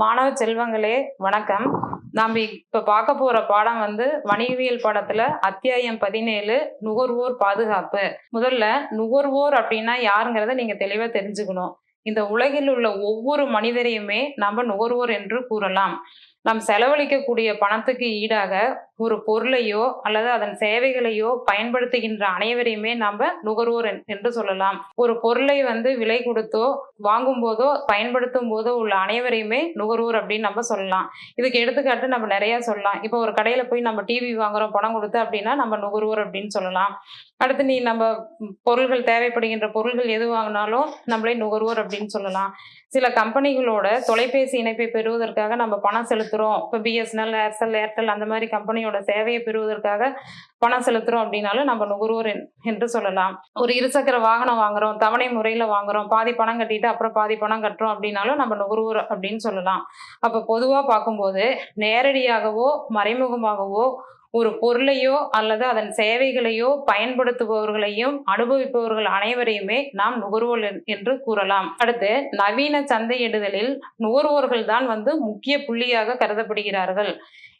மாணவ செல்வங்களே வணக்கம். நாம் இப்ப பார்க்க போற பாடம் வந்து வணிகவியல் பாடத்துல அத்தியாயம் பதினேழு நுகர்வோர் பாதுகாப்பு. முதல்ல நுகர்வோர் அப்படின்னா யாருங்கிறத நீங்க தெளிவா தெரிஞ்சுக்கணும். இந்த உலகில் உள்ள ஒவ்வொரு மனிதரையுமே நம்ம நுகர்வோர் என்று கூறலாம். நாம் செலவழிக்கக்கூடிய பணத்துக்கு ஈடாக ஒரு பொருளையோ அல்லது அதன் சேவைகளையோ பயன்படுத்துகின்ற அனைவரையுமே நம்ம நுகர்வோர் என்- என்று சொல்லலாம். ஒரு பொருளை வந்து விலை கொடுத்தோ வாங்கும் போதோ பயன்படுத்தும் போதோ உள்ள அனைவரையுமே நுகர்வோர் அப்படின்னு நம்ம சொல்லலாம். இதுக்கு எடுத்துக்காட்டு நம்ம நிறைய சொல்லலாம். இப்போ ஒரு கடையில போய் நம்ம டிவி வாங்குறோம் பணம் கொடுத்து அப்படின்னா நம்ம நுகர்வோர் அப்படின்னு சொல்லலாம். அடுத்து நீ நம்ம பொருள்கள் தேவைப்படுகின்ற பொருள்கள் எது வாங்கினாலும் நம்மளே நுகர்வோர் அப்படின்னு சொல்லலாம். சில கம்பெனிகளோட தொலைபேசி இணைப்பை பெறுவதற்காக நம்ம பணம் செலுத்துறோம். இப்போ பிஎஸ்என்எல் ஏர்செல் ஏர்டெல் அந்த மாதிரி கம்பெனியோட சேவையை பெறுவதற்காக பணம் செலுத்துறோம் அப்படின்னாலும் நம்ம நுகர்வோர் என்- என்று சொல்லலாம். ஒரு இருசக்கர வாகனம் வாங்குறோம் தவணை முறையில் வாங்குறோம் பாதி பணம் கட்டிட்டு அப்புறம் பாதி பணம் கட்டுறோம் அப்படின்னாலும் நம்ம நுகர்வோர் அப்படின்னு சொல்லலாம். அப்போ பொதுவாக பார்க்கும்போது நேரடியாகவோ மறைமுகமாகவோ ஒரு பொருளையோ அல்லது அதன் சேவைகளையோ பயன்படுத்துபவர்களையும் அனுபவிப்பவர்கள் அனைவரையுமே நாம் நுகர்வோர் என்று கூறலாம். அடுத்து நவீன சந்தையிடுதலில் நுகர்வோர்கள் தான் வந்து முக்கிய புள்ளியாக கருதப்படுகிறார்கள்.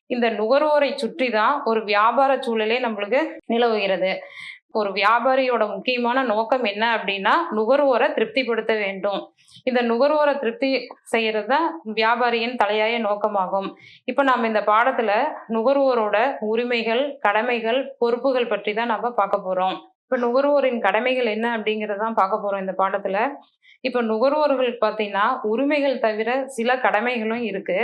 இந்த நுகர்வோரை சுற்றி தான் ஒரு வியாபார சூழலே நம்மளுக்கு நிலவுகிறது. ஒரு வியாபாரியோட முக்கியமான நோக்கம் என்ன அப்படின்னா நுகர்வோரை திருப்திப்படுத்த வேண்டும். இந்த நுகர்வோரை திருப்தி செய்யறது தான் வியாபாரியின் தலையாய நோக்கமாகும். இப்போ நாம் இந்த பாடத்துல நுகர்வோரோட உரிமைகள் கடமைகள் பொறுப்புகள் பற்றி தான் நம்ம பார்க்க போறோம். இப்போ நுகர்வோரின் கடமைகள் என்ன அப்படிங்கறத தான் பார்க்க போறோம் இந்த பாடத்துல. இப்போ நுகர்வோர்கள் பார்த்தீங்கன்னா உரிமைகள் தவிர சில கடமைகளும் இருக்கு.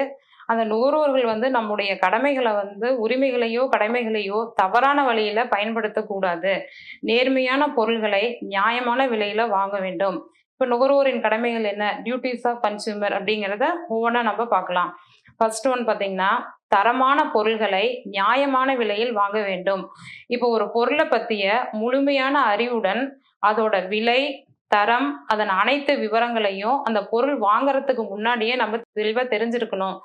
அந்த நுகர்வோர்கள் வந்து நம்முடைய கடமைகளை வந்து உரிமைகளையோ கடமைகளையோ தவறான வழியில பயன்படுத்தக்கூடாது நேர்மையான பொருள்களை நியாயமான விலையில வாங்க வேண்டும். இப்போ நுகர்வோரின் கடமைகள் என்ன? டியூட்டிஸ் ஆஃப் கன்சியூமர் அப்படிங்கிறத ஒவ்வொன்றா நம்ம பார்க்கலாம். ஃபர்ஸ்ட் ஒன் பார்த்தீங்கன்னா தரமான பொருள்களை நியாயமான விலையில் வாங்க வேண்டும். இப்போ ஒரு பொருளை பற்றிய முழுமையான அறிவுடன் அதோட விலை தரம் அதன் அனைத்து விவரங்களையும் அந்த பொருள் வாங்குறதுக்கு முன்னாடியே நம்ம தெளிவாக தெரிஞ்சிருக்கணும்.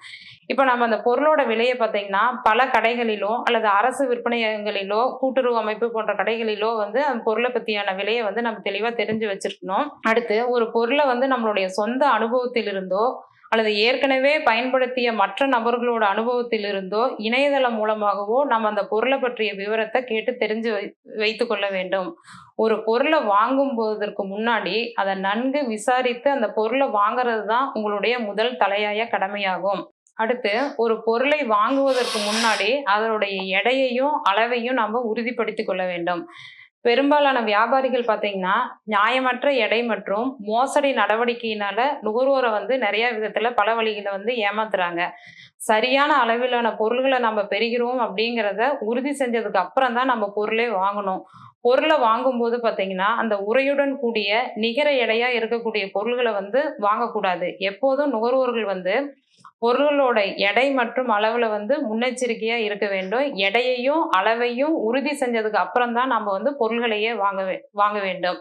இப்போ நம்ம அந்த பொருளோட விலையை பார்த்தீங்கன்னா பல கடைகளிலோ அல்லது அரசு விற்பனையகங்களிலோ கூட்டுறவு அமைப்பு போன்ற கடைகளிலோ வந்து அந்த பொருளை பற்றியான விலையை வந்து நம்ம தெளிவாக தெரிஞ்சு வச்சிருக்கணும். அடுத்து ஒரு பொருளை வந்து நம்மளுடைய சொந்த அனுபவத்திலிருந்தோ அல்லது ஏற்கனவே பயன்படுத்திய மற்ற நபர்களோட அனுபவத்திலிருந்தோ இணையதளம் மூலமாகவோ நம்ம அந்த பொருளை பற்றிய விவரத்தை கேட்டு தெரிஞ்சு வை வைத்து கொள்ள வேண்டும். ஒரு பொருளை வாங்கும் போவதற்கு முன்னாடி அதை நன்கு விசாரித்து அந்த பொருளை வாங்குறது தான் உங்களுடைய முதல் தலையாய கடமையாகும். அடுத்து ஒரு பொருளை வாங்குவதற்கு முன்னாடி அதனுடைய எடையையும் அளவையும் நம்ம உறுதிப்படுத்திக் கொள்ள வேண்டும். பெரும்பாலான வியாபாரிகள் பார்த்தீங்கன்னா நியாயமற்ற எடை மற்றும் மோசடி நடவடிக்கையினால நுகர்வோரை வந்து நிறைய விதத்துல பல வழிகளை வந்து ஏமாத்துறாங்க. சரியான அளவிலான பொருள்களை நம்ம பெறுகிறோம் அப்படிங்கிறத உறுதி செஞ்சதுக்கு அப்புறம் தான் நம்ம பொருளே வாங்கணும். பொருளை வாங்கும்போது பார்த்தீங்கன்னா அந்த உரையுடன் கூடிய நிகர எடையா இருக்கக்கூடிய பொருள்களை வந்து வாங்கக்கூடாது. எப்போதும் நுகர்வோர்கள் வந்து பொருள்களோட எடை மற்றும் அளவில் வந்து முன்னெச்சரிக்கையாக இருக்க வேண்டும். எடையையும் அளவையும் உறுதி செஞ்சதுக்கு அப்புறம் தான் நம்ம வந்து பொருள்களையே வாங்க வே- வாங்க வேண்டும்.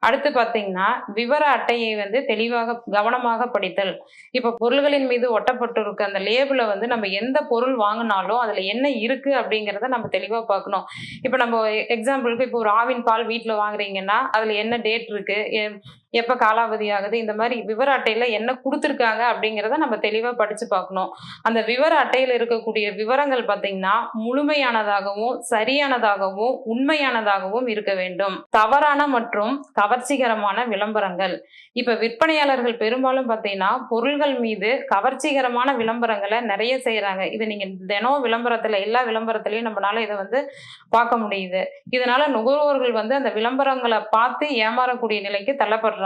அடுத்து பார்த்தீங்கன்னா விவர அட்டையை வந்து தெளிவாக கவனமாக படித்தல். இப்போ பொருள்களின் மீது ஒட்டப்பட்டிருக்க அந்த லேபிளை வந்து நம்ம எந்த பொருள் வாங்கினாலும் அதில் என்ன இருக்குது அப்படிங்கிறத நம்ம தெளிவாக பார்க்கணும். இப்போ நம்ம எக்ஸாம்பிளுக்கு இப்போ ஒரு ஆவின் பால் வீட்டில் வாங்குறீங்கன்னா அதில் என்ன டேட் இருக்குது எப்போ காலாவதி ஆகுது? இந்த மாதிரி விவர அட்டையில் என்ன கொடுத்துருக்காங்க அப்படிங்கிறத நம்ம தெளிவாக படித்து பார்க்கணும். அந்த விவர அட்டையில் இருக்கக்கூடிய விவரங்கள் பார்த்தீங்கன்னா முழுமையானதாகவும் சரியானதாகவும் உண்மையானதாகவும் இருக்க வேண்டும். தவறான மற்றும் கவர்ச்சிகரமான விளம்பரங்கள். இப்ப விற்பனையாளர்கள் பெரும்பாலும் பார்த்தீங்கன்னா பொருள்கள் மீது கவர்ச்சிகரமான விளம்பரங்களை நிறைய செய்யறாங்க. இது நீங்க தினம் விளம்பரத்துல எல்லா விளம்பரத்திலையும் நம்மளால இதை வந்து பார்க்க முடியுது. இதனால நுகர்வோர்கள் வந்து அந்த விளம்பரங்களை பார்த்து ஏமாறக்கூடிய நிலைக்கு தள்ளப்படுறாங்க.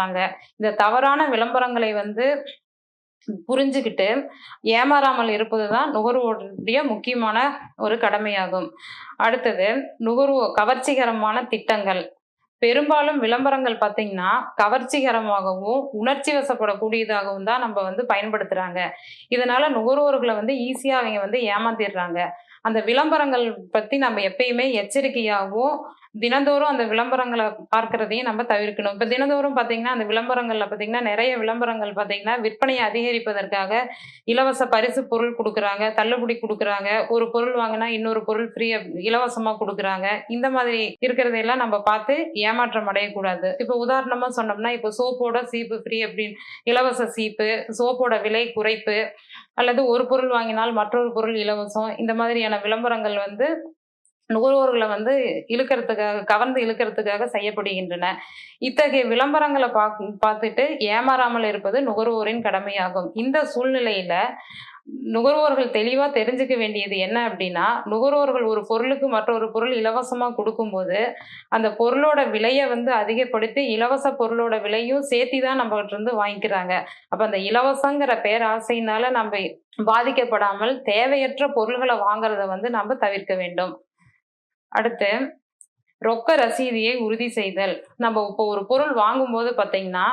இந்த தவறான விளம்பரங்களை வந்து புரிஞ்சுக்கிட்டு ஏமாறாமல் இருப்பதுதான் நுகர்வோருடைய முக்கியமான ஒரு கடமையாகும். அடுத்தது நுகர்வோ கவர்ச்சிகரமான திட்டங்கள். பெரும்பாலும் விளம்பரங்கள் பார்த்தீங்கன்னா கவர்ச்சிகரமாகவும் உணர்ச்சி வசப்படக்கூடியதாகவும் தான் நம்ம வந்து பயன்படுத்துறாங்க. இதனால நுகர்வோர்களை வந்து ஈஸியாக அவங்க வந்து ஏமாத்திடுறாங்க. அந்த விளம்பரங்கள் பத்தி நம்ம எப்பயுமே எச்சரிக்கையாகவும் தினந்தோறும் அந்த விளம்பரங்களை பார்க்கறதையும் நம்ம தவிர்க்கணும். இப்போ தினந்தோறும் பார்த்தீங்கன்னா அந்த விளம்பரங்களில் பார்த்தீங்கன்னா நிறைய விளம்பரங்கள் பார்த்தீங்கன்னா விற்பனையை அதிகரிப்பதற்காக இலவச பரிசு பொருள் கொடுக்குறாங்க தள்ளுபடி கொடுக்குறாங்க. ஒரு பொருள் வாங்கினா இன்னொரு பொருள் ஃப்ரீயா இலவசமாக கொடுக்குறாங்க. இந்த மாதிரி இருக்கிறதையெல்லாம் நம்ம பார்த்து ஏமாற்றம் அடையக்கூடாது. இப்போ உதாரணமாக சொன்னோம்னா இப்போ சோப்போட சீப்பு ஃப்ரீ அப்படின்னு இலவச சீப்பு சோப்போட விலை குறைப்பு அல்லது ஒரு பொருள் வாங்கினால் மற்றொரு பொருள் இலவசம் இந்த மாதிரியான விளம்பரங்கள் வந்து நுகர்வோர்களை வந்து இழுக்கிறதுக்காக கவர்ந்து இழுக்கிறதுக்காக செய்யப்படுகின்றன. இத்தகைய விளம்பரங்களை பா பார்த்துட்டு ஏமாறாமல் இருப்பது நுகர்வோரின் கடமையாகும். இந்த சூழ்நிலையில நுகர்வோர்கள் தெளிவாக தெரிஞ்சுக்க வேண்டியது என்ன அப்படின்னா நுகர்வோர்கள் ஒரு பொருளுக்கு மற்றொரு பொருள் இலவசமாக கொடுக்கும்போது அந்த பொருளோட விலையை வந்து அதிகப்படுத்தி இலவச பொருளோட விலையும் சேர்த்தி தான் நம்மகிட்ட இருந்து வாங்கிக்கிறாங்க. அப்போ அந்த இலவசங்கிற பேராசையினால நம்ம பாதிக்கப்படாமல் தேவையற்ற பொருள்களை வாங்குறத வந்து நம்ம தவிர்க்க வேண்டும். அடுத்து ரொக்க ரசீதியை உறுதி செய்தல். நம்ம இப்போ ஒரு பொருள் வாங்கும்போது பார்த்தீங்கன்னா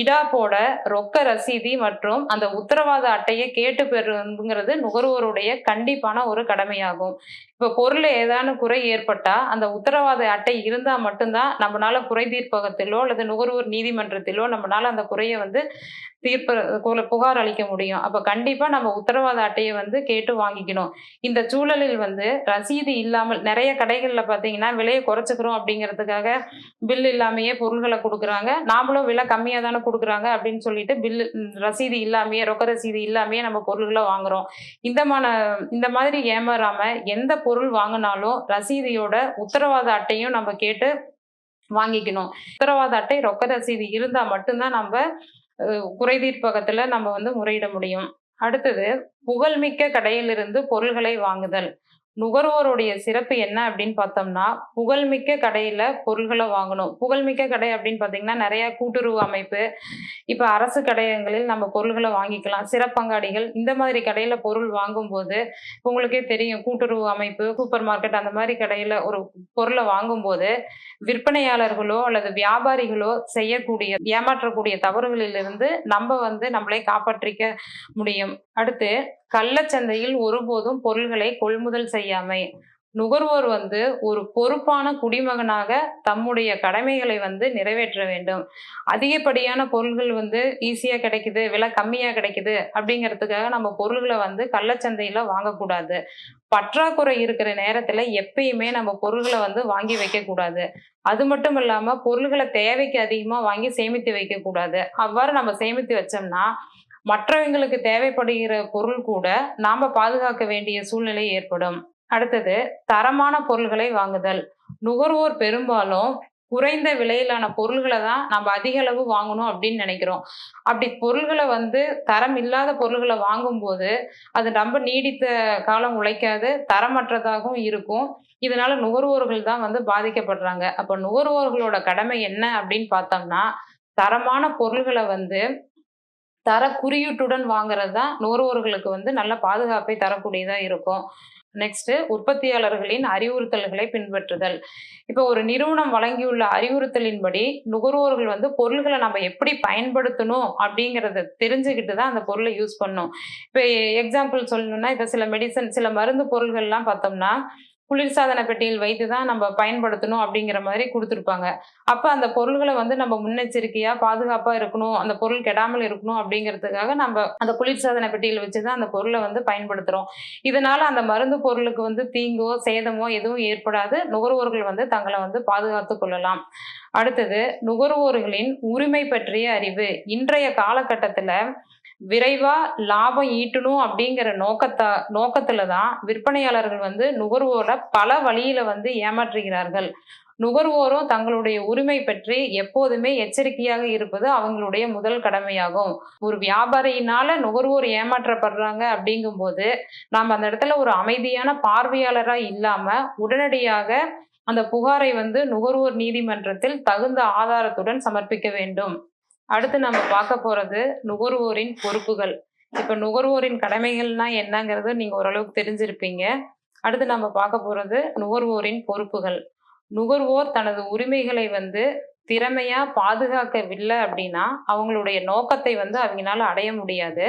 இடாப்போட ரொக்க ரசீதி மற்றும் அந்த உத்தரவாத அட்டையை கேட்டு பெறுங்கிறது நுகர்வோருடைய கண்டிப்பான ஒரு கடமையாகும். இப்போ பொருள் ஏதான குறை ஏற்பட்டா அந்த உத்தரவாத அட்டை இருந்தால் மட்டும்தான் நம்மளால குறை தீர்ப்பகத்திலோ அல்லது நுகர்வோர் நீதிமன்றத்திலோ நம்மளால அந்த குறையை வந்து தீர்ப்ப புகார் அளிக்க முடியும். அப்போ கண்டிப்பாக நம்ம உத்தரவாத அட்டையை வந்து கேட்டு வாங்கிக்கணும். இந்த சூழலில் வந்து ரசீது இல்லாமல் நிறைய கடைகளில் பார்த்தீங்கன்னா விலையை குறைச்சிக்கிறோம் அப்படிங்கிறதுக்காக பில் இல்லாமையே பொருள்களை கொடுக்குறாங்க. நாமளும் விலை கம்மியாக தானே கொடுக்குறாங்க அப்படின்னு சொல்லிட்டு பில் ரசீது இல்லாமையே ரொக்க ரசீது இல்லாமையே நம்ம பொருள்களை வாங்குறோம். இந்த மான இந்த மாதிரி ஏமாறாமல் எந்த பொருள் வாங்கினாலும் ரசீதியோட உத்தரவாத அட்டையும் நம்ம கேட்டு வாங்கிக்கணும். உத்தரவாத அட்டை ரொக்க ரசீது இருந்தால் மட்டும்தான் நம்ம அஹ், குறைதீர்ப்பகத்துல நம்ம வந்து முறையிட முடியும். அடுத்தது புகழ்மிக்க கடையிலிருந்து பொருள்களை வாங்குதல். நுகர்வோருடைய சிறப்பு என்ன அப்படின்னு பார்த்தோம்னா புகழ்மிக்க கடையில பொருள்களை வாங்கணும். புகழ்மிக்க கடை அப்படின்னு பார்த்தீங்கன்னா நிறைய கூட்டுறவு அமைப்பு இப்போ அரசு கடையங்களில் நம்ம பொருள்களை வாங்கிக்கலாம். சிறப்பங்காடிகள் இந்த மாதிரி கடையில பொருள் வாங்கும்போது உங்களுக்கே தெரியும் கூட்டுறவு அமைப்பு சூப்பர் மார்க்கெட் அந்த மாதிரி கடையில ஒரு பொருளை வாங்கும்போது விற்பனையாளர்களோ அல்லது வியாபாரிகளோ செய்யக்கூடிய ஏமாற்றக்கூடிய தவறுகளிலிருந்து நம்ம வந்து நம்மளை காப்பாற்றிக்க முடியும். அடுத்து கள்ளச்சந்தையில் ஒருபோதும் பொருள்களை கொள்முதல் செய்யாமை. நுகர்வோர் வந்து ஒரு பொறுப்பான குடிமகனாக தம்முடைய கடமைகளை வந்து நிறைவேற்ற வேண்டும். அதிகப்படியான பொருள்கள் வந்து ஈஸியா கிடைக்குது விலை கம்மியா கிடைக்குது அப்படிங்கிறதுக்காக நம்ம பொருள்களை வந்து கள்ளச்சந்தையில வாங்கக்கூடாது. பற்றாக்குறை இருக்கிற நேரத்துல எப்பயுமே நம்ம பொருள்களை வந்து வாங்கி வைக்க கூடாது அது மட்டும் இல்லாம பொருள்களை தேவைக்கு அதிகமா வாங்கி சேமித்து வைக்க கூடாது அவ்வாறு நம்ம சேமித்து வச்சோம்னா மற்றவங்களுக்கு தேவைப்படுகிற பொருள் கூட நாம பாதுகாக்க வேண்டிய சூழ்நிலை ஏற்படும். அடுத்தது தரமான பொருள்களை வாங்குதல். நுகர்வோர் பெரும்பாலும் குறைந்த விலையிலான பொருள்களை தான் நம்ம அதிக அளவு வாங்கணும் அப்படின்னு நினைக்கிறோம். அப்படி பொருள்களை வந்து தரம் இல்லாத பொருள்களை வாங்கும்போது அது ரொம்ப நீடித்த காலம் உழைக்காது தரமற்றதாகவும் இருக்கும். இதனால நுகர்வோர்கள் தான் வந்து பாதிக்கப்படுறாங்க. அப்போ நுகர்வோர்களோட கடமை என்ன அப்படின்னு பார்த்தோம்னா தரமான பொருள்களை வந்து தர குறியீட்டுடன் வாங்குறது தான் நுகர்வோர்களுக்கு வந்து நல்ல பாதுகாப்பை தரக்கூடியதாக இருக்கும். நெக்ஸ்ட் உற்பத்தியாளர்களின் அறிவுறுத்தல்களை பின்பற்றுதல். இப்போ ஒரு நிறுவனம் வழங்கியுள்ள அறிவுறுத்தலின்படி நுகர்வோர்கள் வந்து பொருள்களை நம்ம எப்படி பயன்படுத்தணும் அப்படிங்கிறத தெரிஞ்சுக்கிட்டு தான் அந்த பொருளை யூஸ் பண்ணணும் இப்போ எக்ஸாம்பிள் சொல்லணும்னா இப்போ சில மெடிசன் சில மருந்து பொருள்கள்லாம் பார்த்தோம்னா குளிர்சாதன பெட்டியில் வைத்து தான் நம்ம பயன்படுத்தணும் அப்படிங்கிற மாதிரி கொடுத்துருப்பாங்க. அப்போ அந்த பொருள்களை வந்து நம்ம முன்னெச்சரிக்கையாக பாதுகாப்பாக இருக்கணும் அந்த பொருள் கெடாமல் இருக்கணும் அப்படிங்கிறதுக்காக நம்ம அந்த குளிர்சாதன பெட்டியில் வச்சு தான் அந்த பொருளை வந்து பயன்படுத்துகிறோம் இதனால் அந்த மருந்து பொருளுக்கு வந்து தீங்கோ சேதமோ எதுவும் ஏற்படாது. நுகர்வோர்கள் வந்து தங்களை வந்து பாதுகாத்து கொள்ளலாம். அடுத்தது நுகர்வோர்களின் உரிமை பற்றிய அறிவு. இன்றைய காலகட்டத்தில் விரைவா லாபம் ஈட்டணும் அப்படிங்கிற நோக்கத்தா நோக்கத்துல தான் விற்பனையாளர்கள் வந்து நுகர்வோரை பல வழியில வந்து ஏமாற்றுகிறார்கள். நுகர்வோரும் தங்களுடைய உரிமை பற்றி எப்போதுமே எச்சரிக்கையாக இருப்பது அவங்களுடைய முதல் கடமையாகும். ஒரு வியாபாரியினால நுகர்வோர் ஏமாற்றப்படுறாங்க அப்படிங்கும்போது நாம் அந்த இடத்துல ஒரு அமைதியான பார்வையாளரா இல்லாம உடனடியாக அந்த புகாரை வந்து நுகர்வோர் நீதிமன்றத்தில் தகுந்த ஆதாரத்துடன் சமர்ப்பிக்க வேண்டும். அடுத்து நம்ம பார்க்க போறது நுகர்வோரின் பொறுப்புகள். இப்ப நுகர்வோரின் கடமைகள்னா என்னங்கிறது நீங்க ஓரளவுக்கு தெரிஞ்சிருப்பீங்க. அடுத்து நம்ம பார்க்க போறது நுகர்வோரின் பொறுப்புகள். நுகர்வோர் தனது உரிமைகளை வந்து திறமையா பாதுகாக்கவில்லை அப்படின்னா அவங்களுடைய நோக்கத்தை வந்து அவங்களால அடைய முடியாது.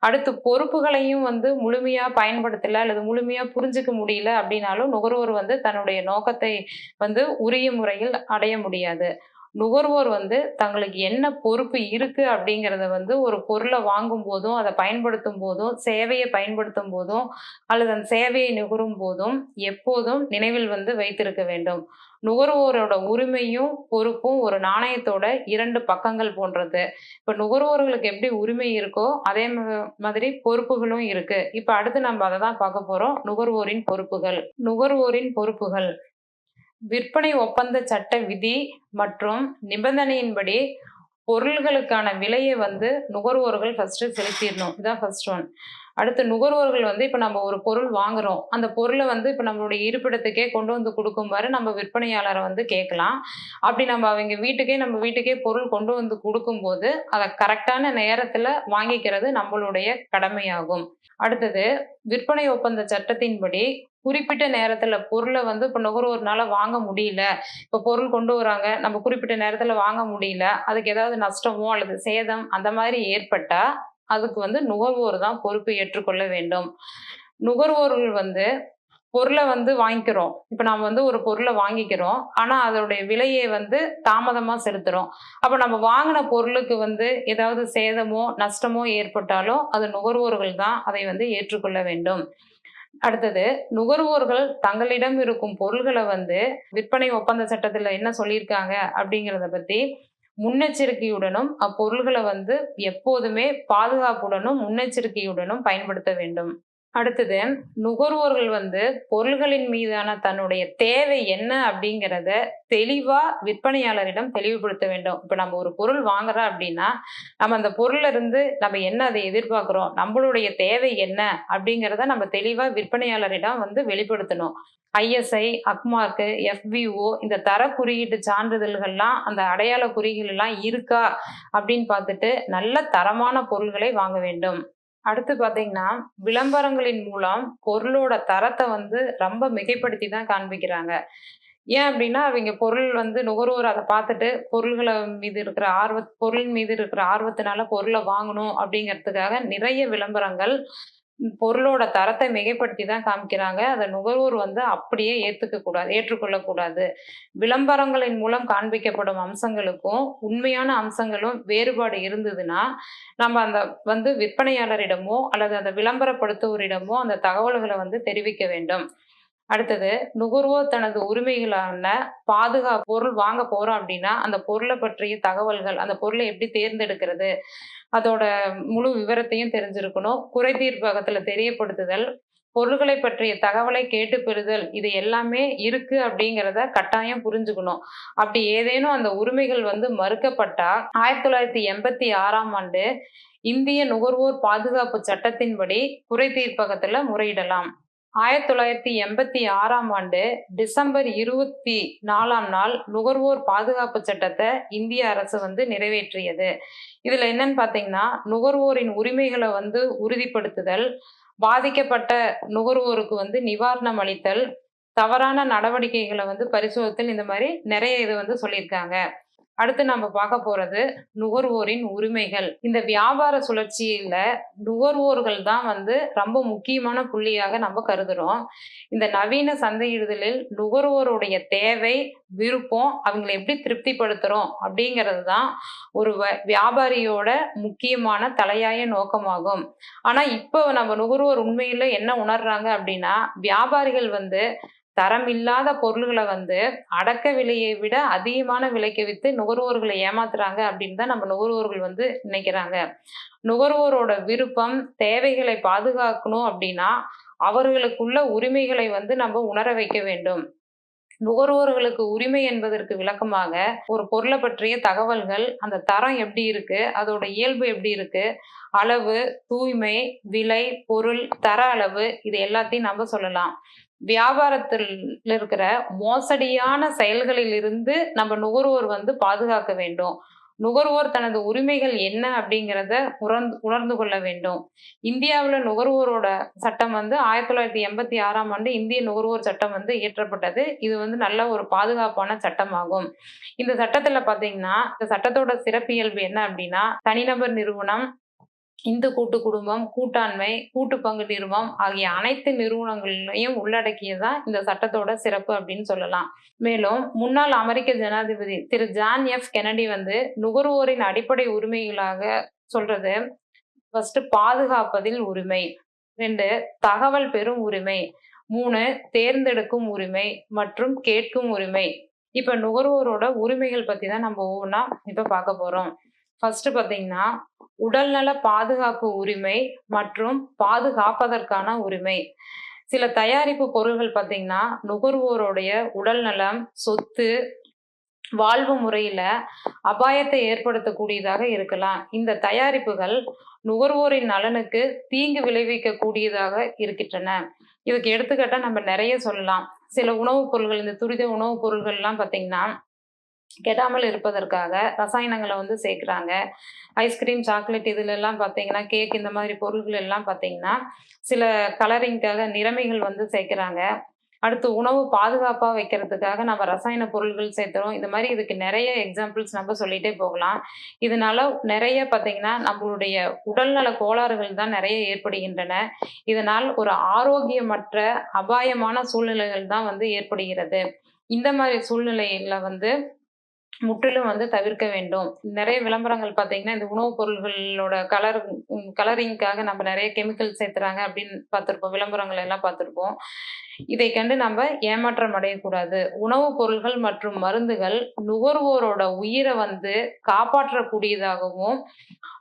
அடுத்து பொறுப்புகளையும் வந்து முழுமையா பயன்படுத்தல அல்லது முழுமையா புரிஞ்சுக்க முடியல அப்படின்னாலும் நுகர்வோர் வந்து தன்னுடைய நோக்கத்தை வந்து உரிய முறையில் அடைய முடியாது. நுகர்வோர் வந்து தங்களுக்கு என்ன பொறுப்பு இருக்கு அப்படிங்கிறத வந்து ஒரு பொருளை வாங்கும் போதும் அதை பயன்படுத்தும் போதும் சேவையை பயன்படுத்தும் போதும் அல்லது அந்த சேவையை நுகரும் போதும் எப்போதும் நினைவில் வந்து வைத்திருக்க வேண்டும். நுகர்வோரோட உரிமையும் பொறுப்பும் ஒரு நாணயத்தோட இரண்டு பக்கங்கள் போன்றது. இப்ப நுகர்வோர்களுக்கு எப்படி உரிமை இருக்கோ அதே மாதிரி பொறுப்புகளும் இருக்கு. இப்ப அடுத்து நம்ம அதை தான் பார்க்க போறோம். நுகர்வோரின் பொறுப்புகள். நுகர்வோரின் பொறுப்புகள். விற்பனை ஒப்பந்த சட்ட விதி மற்றும் நிபந்தனையின்படி பொருள்களுக்கான விலையை வந்து நுகர்வோர்கள் ஃபர்ஸ்ட் செலுத்திடணும். இதுதான் ஃபர்ஸ்ட் ஒன் அடுத்து நுகர்வோர்கள் வந்து இப்போ நம்ம ஒரு பொருள் வாங்குறோம். அந்த பொருளை வந்து இப்போ நம்மளுடைய இருப்பிடத்துக்கே கொண்டு வந்து கொடுக்கும்பாரு நம்ம விற்பனையாளரை வந்து கேட்கலாம். அப்படி நம்ம அவங்க வீட்டுக்கே நம்ம வீட்டுக்கே பொருள் கொண்டு வந்து கொடுக்கும்போது அதை கரெக்டான நேரத்தில் வாங்கிக்கிறது நம்மளுடைய கடமையாகும். அடுத்தது விற்பனை ஒப்பந்த சட்டத்தின்படி குறிப்பிட்ட நேரத்துல பொருளை வந்து இப்போ நுகர்வோர்னால வாங்க முடியல. இப்போ பொருள் கொண்டு வராங்க நம்ம குறிப்பிட்ட நேரத்துல வாங்க முடியல அதுக்கு ஏதாவது நஷ்டமோ அல்லது சேதம் அந்த மாதிரி ஏற்பட்டா அதுக்கு வந்து நுகர்வோர் தான் பொறுப்பு ஏற்றுக்கொள்ள வேண்டும். நுகர்வோர்கள் வந்து பொருளை வந்து வாங்கிக்கிறோம். இப்போ நம்ம வந்து ஒரு பொருளை வாங்கிக்கிறோம். ஆனால் அதோடைய விலையை வந்து தாமதமாக செலுத்துகிறோம் அப்போ நம்ம வாங்கின பொருளுக்கு வந்து ஏதாவது சேதமோ நஷ்டமோ ஏற்பட்டாலும் அது நுகர்வோர்கள் தான் அதை வந்து ஏற்றுக்கொள்ள வேண்டும். அடுத்தது நுகர்வோர்கள் தங்களிடம் இருக்கும் பொருள்களை வந்து விற்பனை ஒப்பந்த சட்டத்தில் என்ன சொல்லியிருக்காங்க அப்படிங்கிறத பற்றி முன்னெச்சரிக்கையுடனும் அப்பொருள்களை வந்து எப்போதுமே பாதுகாப்புடனும் முன்னெச்சரிக்கையுடனும் பயன்படுத்த வேண்டும். அடுத்தது நுகர்வோர்கள் வந்து பொருள்களின் மீதான தன்னுடைய தேவை என்ன அப்படிங்கிறத தெளிவா விற்பனையாளரிடம் தெளிவுபடுத்த வேண்டும். இப்ப நம்ம ஒரு பொருள் வாங்குறோம் அப்படின்னா நம்ம அந்த பொருள்ல இருந்து நம்ம என்ன அதை எதிர்பார்க்கிறோம்? நம்மளுடைய தேவை என்ன அப்படிங்கிறத நம்ம தெளிவா விற்பனையாளரிடம் வந்து வெளிப்படுத்தணும். ஐஎஸ்ஐ அக்மார்க்கு எஃபிஓ இந்த தர குறியீட்டு சான்றிதழ்கள்லாம் அந்த அடையாள குறிகள் எல்லாம் இருக்கா அப்படின்னு பார்த்துட்டு நல்ல தரமான பொருள்களை வாங்க வேண்டும். அடுத்து பார்த்தீங்கன்னா விளம்பரங்களின் மூலம் பொருளோட தரத்தை வந்து ரொம்ப மிகைப்படுத்தி தான் காண்பிக்கிறாங்க. ஏன் அப்படின்னா அவங்க பொருள் வந்து நுகர்வோர் அதை பார்த்துட்டு பொருள்களை மீது இருக்கிற ஆர்வ பொருள் மீது இருக்கிற ஆர்வத்தினால பொருளை வாங்கணும் அப்படிங்கிறதுக்காக நிறைய விளம்பரங்கள் பொருளோட தரத்தை மிகைப்படுத்தி தான் காமிக்கிறாங்க. அதை நுகர்வோர் வந்து அப்படியே ஏற்றுக்க கூடாது ஏற்றுக்கொள்ளக்கூடாது விளம்பரங்களின் மூலம் காண்பிக்கப்படும் அம்சங்களுக்கும் உண்மையான அம்சங்களும் வேறுபாடு இருந்ததுன்னா நம்ம அந்த வந்து விற்பனையாளரிடமோ அல்லது அந்த விளம்பரப்படுத்துவோரிடமோ அந்த தகவல்களை வந்து தெரிவிக்க வேண்டும். அடுத்தது நுகர்வோர் தனது உரிமைகளான பாதுகாப்பு பொருள் வாங்க போறோம் அப்படின்னா அந்த பொருளை பற்றிய தகவல்கள் அந்த பொருளை எப்படி தேர்ந்தெடுக்கிறது அதோட முழு விவரத்தையும் தெரிஞ்சிருக்கணும். குறைதீர் தீர்ப்பகத்துல தெரியப்படுத்துதல் பொருள்களை பற்றிய தகவலை கேட்டு பெறுதல் இது எல்லாமே இருக்கு அப்படிங்கிறத கட்டாயம் புரிஞ்சுக்கணும். அப்படி ஏதேனும் அந்த உரிமைகள் வந்து மறுக்கப்பட்டா ஆயிரத்தி தொள்ளாயிரத்தி எண்பத்தி ஆறாம் ஆண்டு இந்திய நுகர்வோர் பாதுகாப்பு சட்டத்தின்படி குறை தீர்ப்பகத்துல முறையிடலாம். ஆயிரத்தி தொள்ளாயிரத்தி எண்பத்தி ஆறாம் ஆண்டு டிசம்பர் இருபத்தி நாலாம் நாள் நுகர்வோர் பாதுகாப்பு சட்டத்தை இந்திய அரசு வந்து நிறைவேற்றியது. இதுல என்னன்னு பாத்தீங்கன்னா நுகர்வோரின் உரிமைகளை வந்து உறுதிப்படுத்துதல் பாதிக்கப்பட்ட நுகர்வோருக்கு வந்து நிவாரணம் அளித்தல் தவறான நடவடிக்கைகளை வந்து பரிசோதித்தல் இந்த மாதிரி நிறைய இது வந்து சொல்லியிருக்காங்க. அடுத்து நம்ம பார்க்க போறது நுகர்வோரின் உரிமைகள். இந்த வியாபார சுழற்சியில நுகர்வோர்கள் தான் வந்து ரொம்ப முக்கியமான புள்ளியாக நம்ம கருதுறோம். இந்த நவீன சந்தையிடுதலில் நுகர்வோருடைய தேவை விருப்பம் அவங்களை எப்படி திருப்திப்படுத்துறோம் அப்படிங்கிறது தான் ஒரு வ- வியாபாரியோட முக்கியமான தலையாய நோக்கமாகும். ஆனா இப்போ நம்ம நுகர்வோர் உண்மையில என்ன உணர்றாங்க அப்படின்னா வியாபாரிகள் வந்து தரம் இல்லாத பொருள்களை வந்து அடக்க விலையை விட அதிகமான விலைக்கு வித்து நுகர்வோர்களை ஏமாத்துறாங்க அப்படின்னு தான் நம்ம நுகர்வோர்கள் வந்து நினைக்கிறாங்க. நுகர்வோரோட விருப்பம் தேவைகளை பாதுகாக்கணும் அப்படின்னா அவர்களுக்குள்ள உரிமைகளை வந்து நம்ம உணர வைக்க வேண்டும். நுகர்வோர்களுக்கு உரிமை என்பதற்கு விளக்கமாக ஒரு பொருளை பற்றிய தகவல்கள் அந்த தரம் எப்படி இருக்கு அதோட இயல்பு எப்படி இருக்கு அளவு தூய்மை விலை பொருள் தர அளவு இது எல்லாத்தையும் நம்ம சொல்லலாம். வியாபாரத்தில் இருக்கிற மோசடியான செயல்களில் இருந்து நம்ம நுகர்வோர் வந்து பாதுகாக்க வேண்டும். நுகர்வோர் தனது உரிமைகள் என்ன அப்படிங்கிறத உணர்ந்து உணர்ந்து கொள்ள வேண்டும். இந்தியாவில் நுகர்வோரோட சட்டம் வந்து ஆயிரத்தி தொள்ளாயிரத்தி எண்பத்தி ஆறாம் ஆண்டு இந்திய நுகர்வோர் சட்டம் வந்து இயற்றப்பட்டது. இது வந்து நல்ல ஒரு பாதுகாப்பான சட்டமாகும். இந்த சட்டத்தில் பார்த்தீங்கன்னா இந்த சட்டத்தோட சிறப்பியல்பு என்ன அப்படின்னா தனிநபர் நிறுவனம் இந்து கூட்டு குடும்பம் கூட்டாண்மை கூட்டு பங்கு நிறுவனம் ஆகிய அனைத்து நிறுவனங்களையும் உள்ளடக்கியதான் இந்த சட்டத்தோட சிறப்பு அப்படின்னு சொல்லலாம். மேலும் முன்னாள் அமெரிக்க ஜனாதிபதி திரு ஜான் எஃப் கெனடி வந்து நுகர்வோரின் அடிப்படை உரிமைகளாக சொல்றது ஃபர்ஸ்ட் பாதுகாப்பதில் உரிமை ரெண்டு தகவல் பெறும் உரிமை மூணு தேர்ந்தெடுக்கும் உரிமை மற்றும் கேட்கும் உரிமை. இப்ப நுகர்வோரோட உரிமைகள் பத்தி தான் நம்ம ஒவ்வொன்றா இப்ப பார்க்க போறோம். ஃபர்ஸ்ட் பார்த்தீங்கன்னா உடல்நல பாதுகாப்பு உரிமை மற்றும் பாதுகாப்பதற்கான உரிமை. சில தயாரிப்பு பொருள்கள் பார்த்தீங்கன்னா நுகர்வோருடைய உடல் நலம் சொத்து வாழ்வு முறையில அபாயத்தை ஏற்படுத்தக்கூடியதாக இருக்கலாம். இந்த தயாரிப்புகள் நுகர்வோரின் நலனுக்கு தீங்கு விளைவிக்க கூடியதாக இருக்கின்றன. இதுக்கு எடுத்துக்காட்டா நம்ம நிறைய சொல்லலாம். சில உணவுப் பொருள்கள் இந்த துரித உணவுப் பொருள்கள்லாம் பார்த்தீங்கன்னா கெடாமல் இருப்பதற்காக ரசாயனங்களை வந்து சேர்க்குறாங்க. ஐஸ்கிரீம் சாக்லேட் இதுல எல்லாம் பார்த்தீங்கன்னா கேக் இந்த மாதிரி பொருள்கள் எல்லாம் பார்த்தீங்கன்னா சில கலரிங்காக நிறமைகள் வந்து சேர்க்குறாங்க. அடுத்து உணவு பாதுகாப்பாக வைக்கிறதுக்காக நம்ம ரசாயன பொருள்கள் சேர்த்துறோம். இந்த மாதிரி இதுக்கு நிறைய எக்ஸாம்பிள்ஸ் நம்ம சொல்லிட்டே போகலாம். இதனால நிறைய பார்த்தீங்கன்னா நம்மளுடைய உடல்நல கோளாறுகள் தான் நிறைய ஏற்படுகின்றன. இதனால் ஒரு ஆரோக்கியமற்ற அபாயமான சூழ்நிலைகள் தான் வந்து ஏற்படுகிறது. இந்த மாதிரி சூழ்நிலையில வந்து முற்றிலும் வந்து தவிர்க்க வேண்டும். நிறைய விளம்பரங்கள் பார்த்தீங்கன்னா இந்த உணவுப் பொருள்களோட கலர் கலரிங்காக நம்ம நிறைய கெமிக்கல் சேர்த்துறாங்க அப்படின்னு பார்த்துருப்போம். விளம்பரங்கள் எல்லாம் பார்த்துருப்போம். இதை கண்டு நம்ம ஏமாற்றம் அடையக்கூடாது. உணவுப் பொருள்கள் மற்றும் மருந்துகள் நுகர்வோரோட உயிரை வந்து காப்பாற்றக்கூடியதாகவும்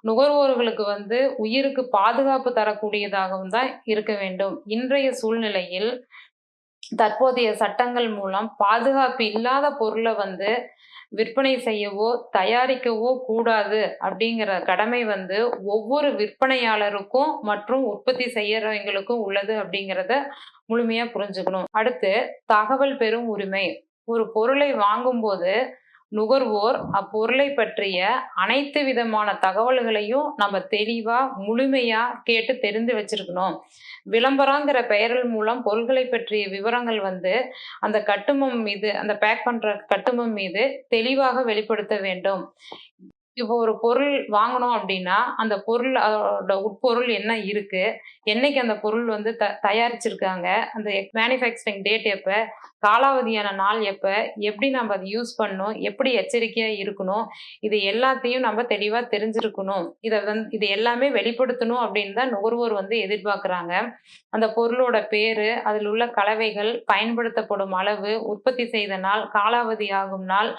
நுகர்வோர்களுக்கு வந்து உயிருக்கு பாதுகாப்பு தரக்கூடியதாகவும் தான் இருக்க வேண்டும். இன்றைய சூழ்நிலையில் தற்போதைய சட்டங்கள் மூலம் பாதுகாப்பு இல்லாத பொருளை வந்து விற்பனை செய்யவோ தயாரிக்கவோ கூடாது அப்படிங்கிற கடமை வந்து ஒவ்வொரு விற்பனையாளருக்கும் மற்றும் உற்பத்தி செய்யறவங்களுக்கும் உள்ளது அப்படிங்கிறத முழுமையா புரிஞ்சுக்கணும். அடுத்து தகவல் பெறும் உரிமை. ஒரு பொருளை வாங்கும்போது நுகர்வோர் அப்பொருளை பற்றிய அனைத்து விதமான தகவல்களையும் நம்ம தெளிவா முழுமையா கேட்டு தெரிந்து வச்சிருக்கணும். விளம்பரங்கிற பெயர்கள் மூலம் பொருட்களை பற்றிய விவரங்கள் வந்து அந்த கட்டுமம் மீது அந்த பேக் பண்ற கட்டுமம் மீது தெளிவாக வெளிப்படுத்த வேண்டும். இப்போ ஒரு பொருள் வாங்கணும் அப்படின்னா அந்த பொருள் அதோட உட்பொருள் என்ன இருக்கு? என்னைக்கு அந்த பொருள் வந்து த தயாரிச்சிருக்காங்க? அந்த மேனுஃபேக்சரிங் டேட் எப்போ? காலாவதியான நாள் எப்போ எப்படி நம்ம அதை யூஸ் பண்ணணும் எப்படி எச்சரிக்கையாக இருக்கணும் இது எல்லாத்தையும் நம்ம தெளிவாக தெரிஞ்சிருக்கணும். இதை வந்து இது எல்லாமே வெளிப்படுத்தணும் அப்படின்னு தான் நுகர்வோர் வந்து எதிர்பார்க்குறாங்க. அந்த பொருளோட பேர் அதில் உள்ள கலவைகள் பயன்படுத்தப்படும் அளவு உற்பத்தி செய்த நாள் காலாவதி ஆகும் நாள்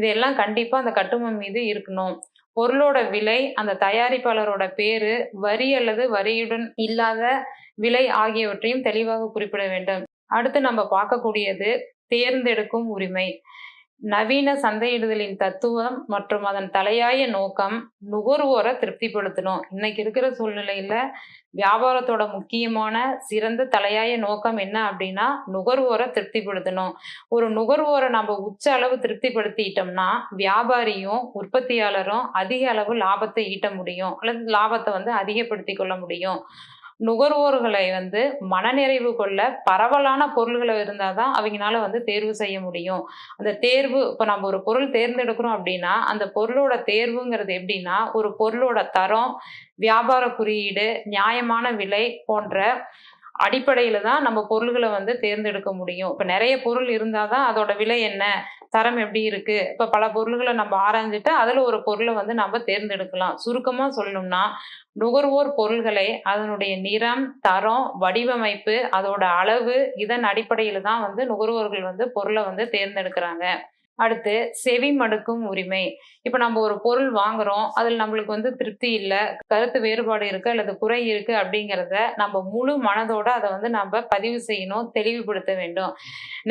இதெல்லாம் கண்டிப்பாக அந்த கட்டுமம் மீது இருக்கணும். பொருளோட விலை அந்த தயாரிப்பாளரோட பேரு வரி அல்லது வரியுடன் இல்லாத விலை ஆகியவற்றையும் தெளிவாக குறிப்பிட வேண்டும். அடுத்து நம்ம பார்க்கக்கூடியது தேர்ந்தெடுக்கும் உரிமை. நவீன சந்தையிடுதலின் தத்துவம் மற்றும் அதன் தலையாய நோக்கம் நுகர்வோரை திருப்திப்படுத்தணும். இன்னைக்கு இருக்கிற சூழ்நிலையில வியாபாரத்தோட முக்கியமான சிறந்த தலையாய நோக்கம் என்ன அப்படின்னா நுகர்வோரை திருப்திப்படுத்தணும். ஒரு நுகர்வோரை நம்ம உச்ச அளவு திருப்திப்படுத்திட்டோம்னா வியாபாரியும் உற்பத்தியாளரும் அதிக அளவு லாபத்தை ஈட்ட முடியும். அல்லது லாபத்தை வந்து அதிகப்படுத்தி கொள்ள முடியும். நுகர்வோர்களை வந்து மனநிறைவு கொள்ள பரவலான பொருள்களை இருந்தால் தான் அவங்களால வந்து தேர்வு செய்ய முடியும். அந்த தேர்வு இப்போ நம்ம ஒரு பொருள் தேர்ந்தெடுக்கிறோம் அப்படின்னா அந்த பொருளோட தேர்வுங்கிறது எப்படின்னா ஒரு பொருளோட தரம் வியாபார குறியீடு நியாயமான விலை போன்ற அடிப்படையில் தான் நம்ம பொருள்களை வந்து தேர்ந்தெடுக்க முடியும். இப்போ நிறைய பொருள் இருந்தால் தான் அதோட விலை என்ன? தரம் எப்படி இருக்கு? இப்போ பல பொருள்களை நம்ம ஆராய்ஞ்சிட்டு அதில் ஒரு பொருளை வந்து நம்ம தேர்ந்தெடுக்கலாம். சுருக்கமாக சொல்லணும்னா நுகர்வோர் பொருள்களை அதனுடைய நிறம் தரம் வடிவமைப்பு அதோட அளவு இதன் அடிப்படையில் தான் வந்து நுகர்வோர்கள் வந்து பொருளை வந்து தேர்ந்தெடுக்கிறாங்க. அடுத்து செவி மடுக்கும் உரிமை. இப்போ நம்ம ஒரு பொருள் வாங்குறோம் அதில் நம்மளுக்கு வந்து திருப்தி இல்லை கருத்து வேறுபாடு இருக்கு அல்லது குறை இருக்கு அப்படிங்கிறத நம்ம முழு மனதோட அதை வந்து நம்ம பதிவு செய்யணும் தெளிவுபடுத்த வேண்டும்.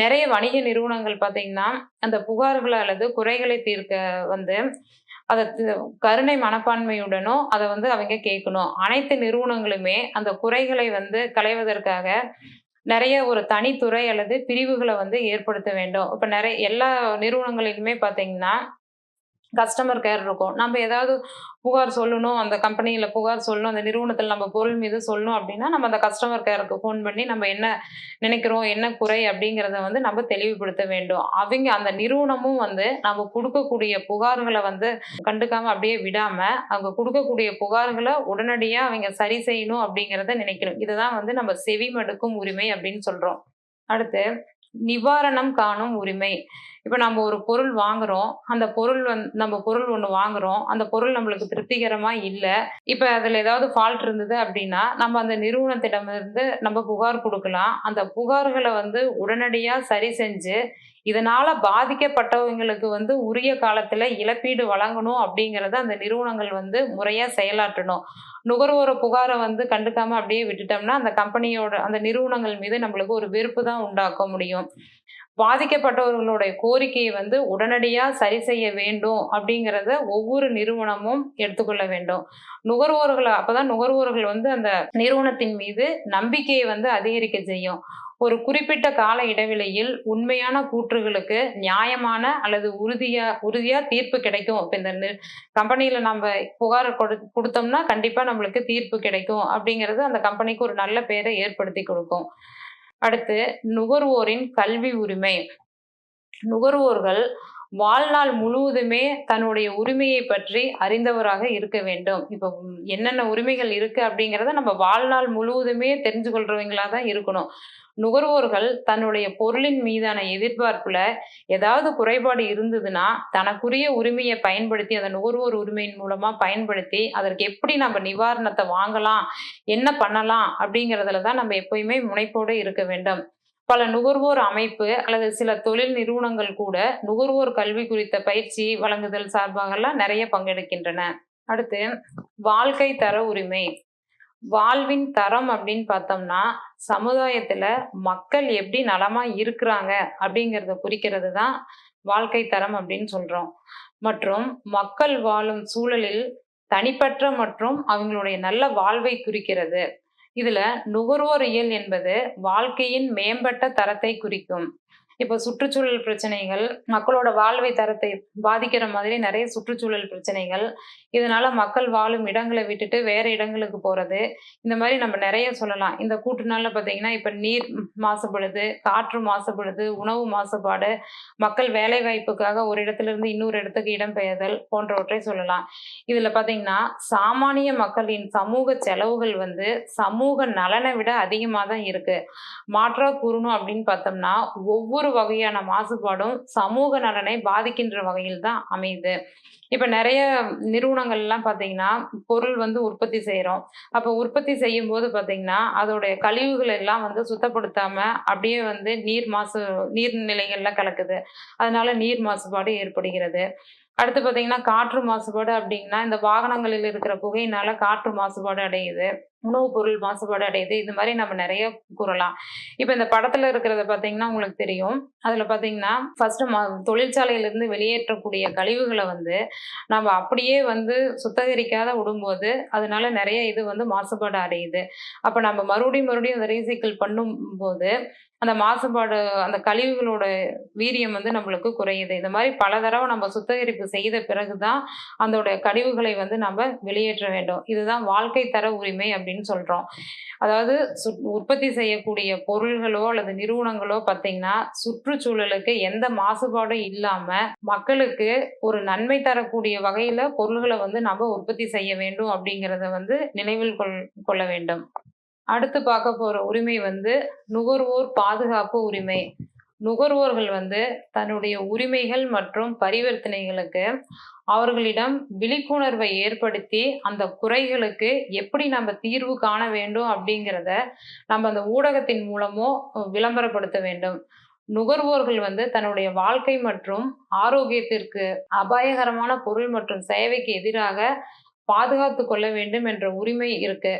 நிறைய வணிக நிறுவனங்கள் பார்த்தீங்கன்னா அந்த புகார்களை அல்லது குறைகளை தீர்க்க வந்து அதை கருணை மனப்பான்மையுடனும் அதை வந்து அவங்க கேட்கணும். அனைத்து நிறுவனங்களுமே அந்த குறைகளை வந்து களைவதற்காக நிறைய ஒரு தனித்துறை அல்லது பிரிவுகளை வந்து ஏற்படுத்த வேண்டும். இப்போ நிறைய எல்லா நிறுவனங்களிலுமே பார்த்தீங்கன்னா கஸ்டமர் கேர் இருக்கும். நம்ம ஏதாவது புகார் சொல்லணும் அந்த கம்பெனியில் புகார் சொல்லணும் அந்த நிறுவனத்தில் நம்ம பொருள் மீது சொல்லணும் அப்படின்னா நம்ம அந்த கஸ்டமர் கேருக்கு ஃபோன் பண்ணி நம்ம என்ன நினைக்கிறோம் என்ன குறை அப்படிங்கிறத வந்து நம்ம தெளிவுபடுத்த வேண்டும். அவங்க அந்த நிறுவனமும் வந்து நம்ம கொடுக்கக்கூடிய புகார்களை வந்து கண்டுக்காம அப்படியே விடாமல் அவங்க கொடுக்கக்கூடிய புகார்களை உடனடியாக அவங்க சரி செய்யணும் அப்படிங்கிறத நினைக்கணும். இதுதான் வந்து நம்ம செவி மடுக்கும் உரிமை அப்படின்னு சொல்கிறோம் அடுத்து நிவாரணம் காணும் உரிமை. இப்போ நம்ம ஒரு பொருள் வாங்குறோம். அந்த பொருள் வந்து நம்ம பொருள் ஒன்று வாங்குறோம். அந்த பொருள் நம்மளுக்கு திருப்திகரமா இல்லை. இப்போ அதில் ஏதாவது ஃபால்ட் இருந்தது அப்படின்னா நம்ம அந்த நிறுவனத்திடமிருந்து நம்ம புகார் கொடுக்கலாம். அந்த புகார்களை வந்து உடனடியாக சரி செஞ்சு இதனால பாதிக்கப்பட்டவங்களுக்கு வந்து உரிய காலத்துல இழப்பீடு வழங்கணும் அப்படிங்கறத அந்த நிறுவனங்கள் வந்து முறையா செயலாற்றணும். நுகர்வோர புகாரை வந்து கண்டுக்காம அப்படியே விட்டுட்டோம்னா அந்த கம்பெனியோட அந்த நிறுவனங்கள் மீது நம்மளுக்கு ஒரு வெறுப்பு தான் உண்டாக்க முடியும். பாதிக்கப்பட்டவர்களுடைய கோரிக்கையை வந்து உடனடியா சரி செய்ய வேண்டும் அப்படிங்கிறத ஒவ்வொரு நிறுவனமும் எடுத்துக்கொள்ள வேண்டும். நுகர்வோர்களை அப்பதான் நுகர்வோர்கள் வந்து அந்த நிறுவனத்தின் மீது நம்பிக்கையை வந்து அதிகரிக்க செய்யும். ஒரு குறிப்பிட்ட கால இடைவெளியில் உண்மையான கூற்றுகளுக்கு நியாயமான அல்லது உறுதியா உறுதியா தீர்ப்பு கிடைக்கும். இப்போ இந்த கம்பெனியில நம்ம புகார் கொடு கொடுத்தோம்னா கண்டிப்பா நம்மளுக்கு தீர்ப்பு கிடைக்கும் அப்படிங்கிறது அந்த கம்பெனிக்கு ஒரு நல்ல பேரை ஏற்படுத்தி கொடுக்கும். அடுத்து நுகர்வோரின் கல்வி உரிமை. நுகர்வோர்கள் வாழ்நாள் முழுவதுமே தன்னுடைய உரிமையை பற்றி அறிந்தவராக இருக்க வேண்டும். இப்போ என்னென்ன உரிமைகள் இருக்கு அப்படிங்கிறத நம்ம வாழ்நாள் முழுவதுமே தெரிஞ்சு கொள்றவங்களா தான் இருக்கணும். நுகர்வோர்கள் தன்னுடைய பொருளின் மீதான எதிர்பார்ப்புல ஏதாவது குறைபாடு இருந்ததுன்னா தனக்குரிய உரிமையை பயன்படுத்தி அந்த நுகர்வோர் உரிமையின் மூலமா பயன்படுத்தி அதற்கு எப்படி நம்ம நிவாரணத்தை வாங்கலாம் என்ன பண்ணலாம் அப்படிங்கிறதுல தான் நம்ம எப்பயுமே முனைப்போடு இருக்க வேண்டும். பல நுகர்வோர் அமைப்பு அல்லது சில தொழில் நிறுவனங்கள் கூட நுகர்வோர் கல்வி குறித்த பயிற்சி வழங்குதல் சார்பாகலாம் நிறைய பங்கெடுக்கின்றன. அடுத்து வாழ்க்கை தர உரிமை. வாழ்வின் தரம் அப்படின்னு பார்த்தோம்னா சமுதாயத்துல மக்கள் எப்படி நலமா இருக்கிறாங்க அப்படிங்கிறத குறிக்கிறது தான் வாழ்க்கை தரம் அப்படின்னு சொல்றோம். மற்றும் மக்கள் வாழும் சூழலில் தனிப்பட்ட மற்றும் அவங்களுடைய நல்ல வாழ்வை குறிக்கிறது. இதுல நுகர்வோர் இயல் என்பது வாழ்க்கையின் மேம்பட்ட தரத்தை குறிக்கும். இப்போ சுற்றுச்சூழல் பிரச்சனைகள் மக்களோட வாழ்வை தரத்தை பாதிக்கிற மாதிரி நிறைய சுற்றுச்சூழல் பிரச்சனைகள். இதனால மக்கள் வாழும் இடங்களை விட்டுட்டு வேற இடங்களுக்கு போறது. இந்த மாதிரி நம்ம நிறைய சொல்லலாம். இந்த கூட்டுனால பார்த்தீங்கன்னா இப்போ நீர் மாசுபடுது காற்று மாசுபடுது உணவு மாசுபாடு மக்கள் வேலை வாய்ப்புக்காக ஒரு இடத்துல இருந்து இன்னொரு இடத்துக்கு இடம்பெயர்தல் போன்றவற்றை சொல்லலாம். இதுல பார்த்தீங்கன்னா சாமானிய மக்களின் சமூக செலவுகள் வந்து சமூக நலனை விட அதிகமாக தான் இருக்கு. மாற்றா கூறணும் அப்படின்னு பார்த்தோம்னா ஒவ்வொரு வகையான மாசுபாடும் சமூக நலனை பாதிக்கின்ற வகையில் தான் அமையுது. இப்ப நிறைய நிறுவனங்கள் எல்லாம் பார்த்தீங்கன்னா பொருள் வந்து உற்பத்தி செய்கிறோம் அப்போ உற்பத்தி செய்யும் போது பார்த்தீங்கன்னா அதோடைய கழிவுகள் எல்லாம் வந்து சுத்தப்படுத்தாம அப்படியே வந்து நீர் மாசு நீர்நிலைகள்ல கலக்குது. அதனால நீர் மாசுபாடு ஏற்படுகிறது. அடுத்து பார்த்தீங்கன்னா காற்று மாசுபாடு அப்படின்னா இந்த வாகனங்களில் இருக்கிற புகையினால காற்று மாசுபாடு அடையுது. உணவுப் பொருள் மாசுபாடு அடையுது. இது மாதிரி நம்ம நிறைய கூறலாம். இப்போ இந்த படத்துல இருக்கிறத பார்த்தீங்கன்னா உங்களுக்கு தெரியும். அதுல பார்த்தீங்கன்னா ஃபர்ஸ்ட் தொழிற்சாலையிலிருந்து வெளியேற்றக்கூடிய கழிவுகளை வந்து நம்ம அப்படியே வந்து சுத்தகரிக்காத விடும்போது அதனால நிறைய இது வந்து மாசுபாடு அடையுது. அப்போ நம்ம மறுபடியும் மறுபடியும் அதை ரீசைக்கிள் பண்ணும்போது அந்த மாசுபாடு அந்த கழிவுகளோட வீரியம் வந்து நம்மளுக்கு குறையுது. இந்த மாதிரி பல தடவை நம்ம சுத்திகரிப்பு செய்த பிறகுதான் அதோட கழிவுகளை வந்து நம்ம வெளியேற்ற வேண்டும். இதுதான் வாழ்க்கை தர உரிமை அப்படின்னு சொல்றோம். அதாவது உற்பத்தி செய்யக்கூடிய பொருள்களோ அல்லது நிறுவனங்களோ பார்த்தீங்கன்னா சுற்றுச்சூழலுக்கு எந்த மாசுபாடும் இல்லாம மக்களுக்கு ஒரு நன்மை தரக்கூடிய வகையில பொருள்களை வந்து நம்ம உற்பத்தி செய்ய வேண்டும் அப்படிங்கிறத வந்து நினைவில் கொள் கொள்ள வேண்டும். அடுத்து பார்க்க போற உரிமை வந்து நுகர்வோர் பாதுகாப்பு உரிமை. நுகர்வோர்கள் வந்து தன்னுடைய உரிமைகள் மற்றும் பரிவர்த்தனைகளுக்கு அவர்களிடம் விழிப்புணர்வை ஏற்படுத்தி அந்த குறைகளுக்கு எப்படி நம்ம தீர்வு காண வேண்டும் அப்படிங்கிறத நம்ம அந்த ஊடகத்தின் மூலமோ விளம்பரப்படுத்த வேண்டும். நுகர்வோர்கள் வந்து தன்னுடைய வாழ்க்கை மற்றும் ஆரோக்கியத்திற்கு அபாயகரமான பொருள் மற்றும் சேவைக்கு எதிராக பாதுகாத்து கொள்ள வேண்டும் என்ற உரிமை இருக்கு.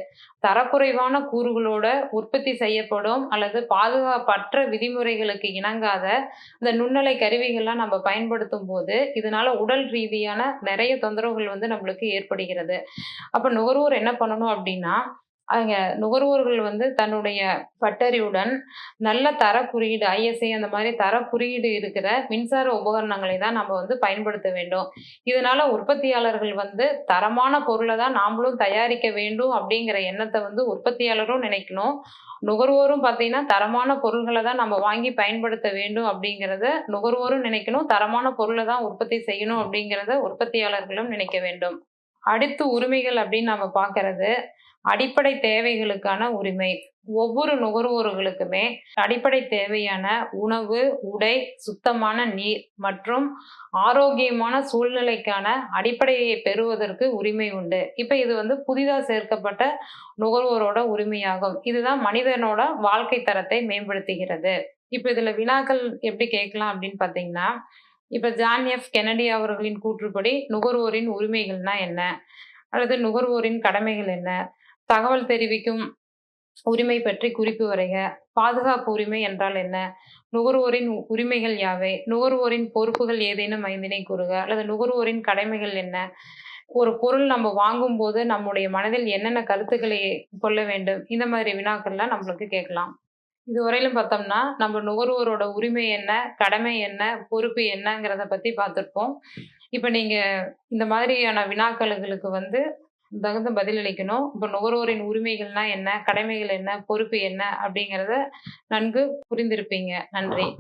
தரக்குறைவான கூறுகளோட உற்பத்தி செய்யப்படும் அல்லது பாதுகாப்பற்ற விதிமுறைகளுக்கு இணங்காத இந்த நுண்ணலை கருவிகள்லாம் நம்ம பயன்படுத்தும் போது இதனால உடல் ரீதியான நிறைய தொந்தரவுகள் வந்து நம்மளுக்கு ஏற்படுகிறது. அப்ப நுகர்வோர் என்ன பண்ணணும் அப்படின்னா அவங்க நுகர்வோர்கள் வந்து தன்னுடைய பட்டறிவுடன் நல்ல தர குறியீடு ஐஎஸ்ஐ அந்த மாதிரி தர குறியீடு இருக்கிற மின்சார உபகரணங்களை தான் நம்ம வந்து பயன்படுத்த வேண்டும். இதனால உற்பத்தியாளர்கள் வந்து தரமான பொருளை தான் நாமளும் தயாரிக்க வேண்டும் அப்படிங்கிற எண்ணத்தை வந்து உற்பத்தியாளரும் நினைக்கணும். நுகர்வோரும் பார்த்தீங்கன்னா தரமான பொருள்களை தான் நம்ம வாங்கி பயன்படுத்த வேண்டும் அப்படிங்கிறத நுகர்வோரும் நினைக்கணும். தரமான பொருளை தான் உற்பத்தி செய்யணும் அப்படிங்கிறத உற்பத்தியாளர்களும் நினைக்க வேண்டும். அடுத்து உரிமைகள் அப்படின்னு நம்ம பார்க்கறது. அடிப்படை தேவைகளுக்கான உரிமை. ஒவ்வொரு நுகர்வோர்களுக்குமே அடிப்படை தேவையான உணவு உடை சுத்தமான நீர் மற்றும் ஆரோக்கியமான சூழ்நிலைக்கான அடிப்படையை பெறுவதற்கு உரிமை உண்டு. இப்போ இது வந்து புதிதாக சேர்க்கப்பட்ட நுகர்வோரோட உரிமையாகும். இதுதான் மனிதனோட வாழ்க்கை தரத்தை மேம்படுத்துகிறது. இப்போ இதுல வினாக்கள் எப்படி கேட்கலாம் அப்படின்னு பார்த்தீங்கன்னா இப்போ ஜான் எஃப் கெனடி அவர்களின் கூற்றுப்படி நுகர்வோரின் உரிமைகள்னா என்ன? அல்லது நுகர்வோரின் கடமைகள் என்ன? தகவல் தெரிவிக்கும் உரிமை பற்றி குறிப்பு வரைக. பாதுகாப்பு உரிமை என்றால் என்ன? நுகர்வோரின் உரிமைகள் யாவை? நுகர்வோரின் பொறுப்புகள் ஏதேனும் ஐந்தினை கூறுக. அல்லது நுகர்வோரின் கடமைகள் என்ன? ஒரு பொருள் நம்ம வாங்கும்போது நம்முடைய மனதில் என்னென்ன கருத்துக்களை கொள்ள வேண்டும்? இந்த மாதிரி வினாக்கள்லாம் நம்மளுக்கு கேட்கலாம். இதுவரையிலும் பார்த்தோம்னா நம்ம நுகர்வோரோட உரிமை என்ன? கடமை என்ன? பொறுப்பு என்னங்கிறத பற்றி பார்த்துருப்போம். இப்போ நீங்கள் இந்த மாதிரியான வினாக்களுக்கு வந்து தகுந்த பதிலளிக்கணும் இப்போ நுகர்வோரின் உரிமைகள்னா என்ன? கடமைகள் என்ன? பொறுப்பு என்ன? அப்படிங்கிறத நன்கு புரிந்திருப்பீங்க. நன்றி.